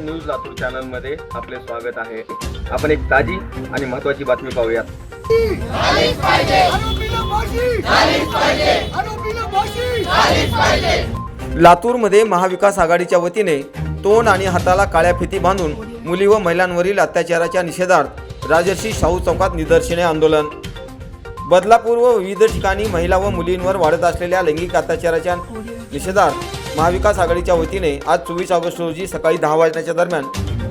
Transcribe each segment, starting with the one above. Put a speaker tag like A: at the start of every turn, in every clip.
A: News Latur चॅनलमध्ये आपले स्वागत आहे. आपण एक ताजी आणि महत्वाची बातमी पाहूयात.
B: लातूरमध्ये महाविकास आघाडीच्या वतीने तोंड आणि हाताला काळ्या फिती बांधून मुली व महिलांवरील अत्याचाराच्या निषेधार्थ राजर्षी शाहू चौकात निदर्शने आंदोलन. बदलापूर व विविध ठिकाणी महिला व मुलींवर वाढत असलेल्या लैंगिक अत्याचाराच्या निषेधार्थ महाविकास आघाडीच्या वतीने आज चोवीस ऑगस्ट रोजी सकाळी दहा वाजण्याच्या दरम्यान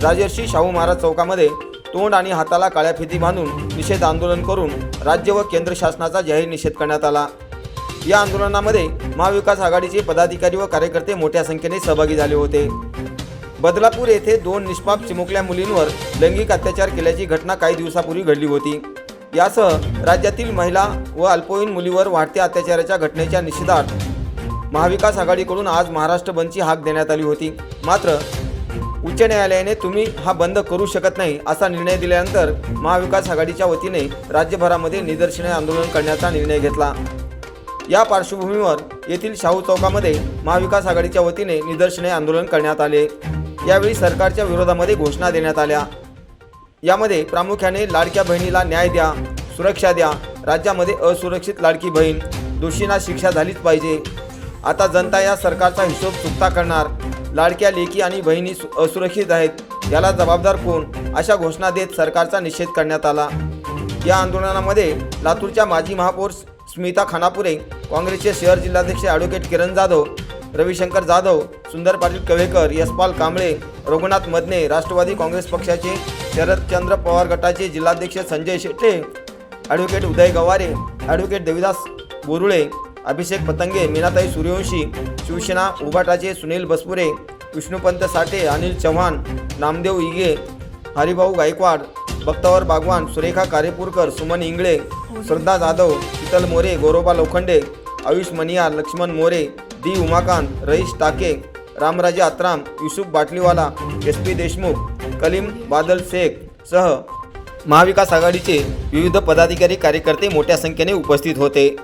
B: राजर्षी शाहू महाराज चौकामध्ये तोंड आणि हाताला काळ्या फिती बांधून निषेध आंदोलन करून राज्य व केंद्र शासनाचा जाहीर निषेध करण्यात आला. या आंदोलनामध्ये महाविकास आघाडीचे पदाधिकारी व कार्यकर्ते मोठ्या संख्येने सहभागी झाले होते. बदलापूर येथे दोन निष्पाप चिमुकल्या मुलींवर लैंगिक अत्याचार केल्याची घटना काही दिवसापूर्वी घडली होती. यासह राज्यातील महिला व अल्पवयीन मुलीवर वाढत्या अत्याचाराच्या घटनेच्या निषेधार्थ महाविकास आघाडीकडून आज महाराष्ट्र बंदची हाक देण्यात आली होती. मात्र उच्च न्यायालयाने तुम्ही हा बंद करू शकत नाही असा निर्णय दिल्यानंतर महाविकास आघाडीच्या वतीने राज्यभरामध्ये निदर्शने आंदोलन करण्याचा निर्णय घेतला. या पार्श्वभूमीवर येथील शाहू चौकामध्ये महाविकास आघाडीच्या वतीने निदर्शने आंदोलन करण्यात आले. यावेळी सरकारच्या विरोधामध्ये घोषणा देण्यात आल्या. यामध्ये प्रामुख्याने लाडक्या बहिणीला न्याय द्या सुरक्षा द्या राज्यामध्ये असुरक्षित लाडकी बहीण दोषींना शिक्षा झालीच पाहिजे. आता जनता या सरकारचा हिशोब चुकता करणार. लाडक्या लेकी आणि बहिणी सु- असुरक्षित आहेत. याला जबाबदार कोण? अशा घोषणा देत सरकारचा निषेध करण्यात आला. या आंदोलनामध्ये लातूरच्या माजी महापौर स्मिता खानापुरे काँग्रेसचे शहर जिल्हाध्यक्ष ॲडव्होकेट किरण जाधव रविशंकर जाधव सुंदर पाटील कवेकर यशपाल कांबळे रघुनाथ मदने राष्ट्रवादी काँग्रेस पक्षाचे शरदचंद्र पवार गटाचे जिल्हाध्यक्ष संजय शेट्टे ॲडव्होकेट उदय गवारे ॲडव्होकेट देविदास बोरुळे अभिषेक पतंगे मीनाताई सूर्यवंशी शिवसेना उभाटाचे सुनील बसपुरे विष्णुपंत साठे अनिल चव्हाण नामदेव इगे हरिभाऊ गायकवाड बख्तावर बागवान सुरेखा कारेपूरकर सुमन इंगळे श्रद्धा जाधव शीतल मोरे गोरोबा लोखंडे आयुष मनियार लक्ष्मण मोरे दी उमाकांत रईश टाके रामराजे आत्राम युसुफ बाटलीवाला एस पी देशमुख कलीम बादल शेख सह महाविकास आघाडीचे विविध पदाधिकारी कार्यकर्ते मोठ्या संख्येने उपस्थित होते.